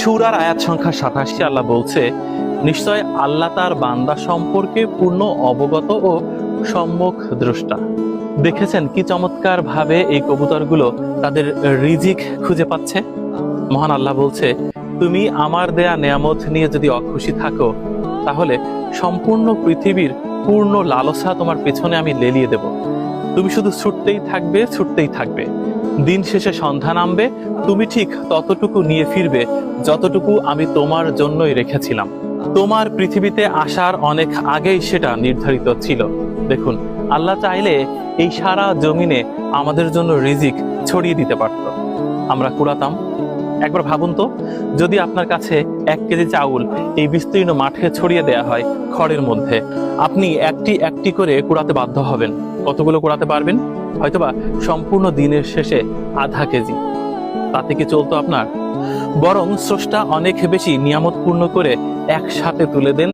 সুরার আয়াত সংখ্যা সাতাশি আল্লাহ বলছে, নিশ্চয় আল্লাহ তার বান্দা সম্পর্কে পূর্ণ অবগত ও সম্মুখ দ্রষ্টা। দেখেছেন কি চমৎকার ভাবে এই কবুতরগুলো তাদের রিজিক খুঁজে পাচ্ছে? মহান আল্লাহ বলছে, তুমি আমার দেয়া নেয়ামত নিয়ে যদি অখুশি থাকো, তাহলে সম্পূর্ণ পৃথিবীর পূর্ণ লালসা তোমার পেছনে আমি লেলিয়ে দেব। তুমি শুধু ছুটতেই থাকবে ছুটতেই থাকবে। দিন শেষে সন্ধ্যা নামবে, তুমি ঠিক ততটুকু নিয়ে ফিরবে যতটুকু আমি তোমার জন্যই রেখেছিলাম। তোমার পৃথিবীতে আসার অনেক আগেই সেটা নির্ধারিত ছিল। দেখুন, আল্লাহ চাইলে এই সারা জমিনে আমাদের জন্য রিজিক ছড়িয়ে দিতে পারত। আমরা কুড়াতাম। একবার ভাবুন তো, যদি আপনার কাছে এক কেজি চাউল এই বিস্তীর্ণ মাঠে ছড়িয়ে দেয়া হয় খড়ের মধ্যে, আপনি একটি একটি করে কুড়াতে বাধ্য হবেন। কতগুলো কুড়াতে পারবেন? হয়তোবা সম্পূর্ণ দিনের শেষে আধা কেজি। তাতে কি চলতো আপনার? বরং স্রষ্টা অনেক বেশি নিয়ামত পূর্ণ করে একসাথে তুলে দেন।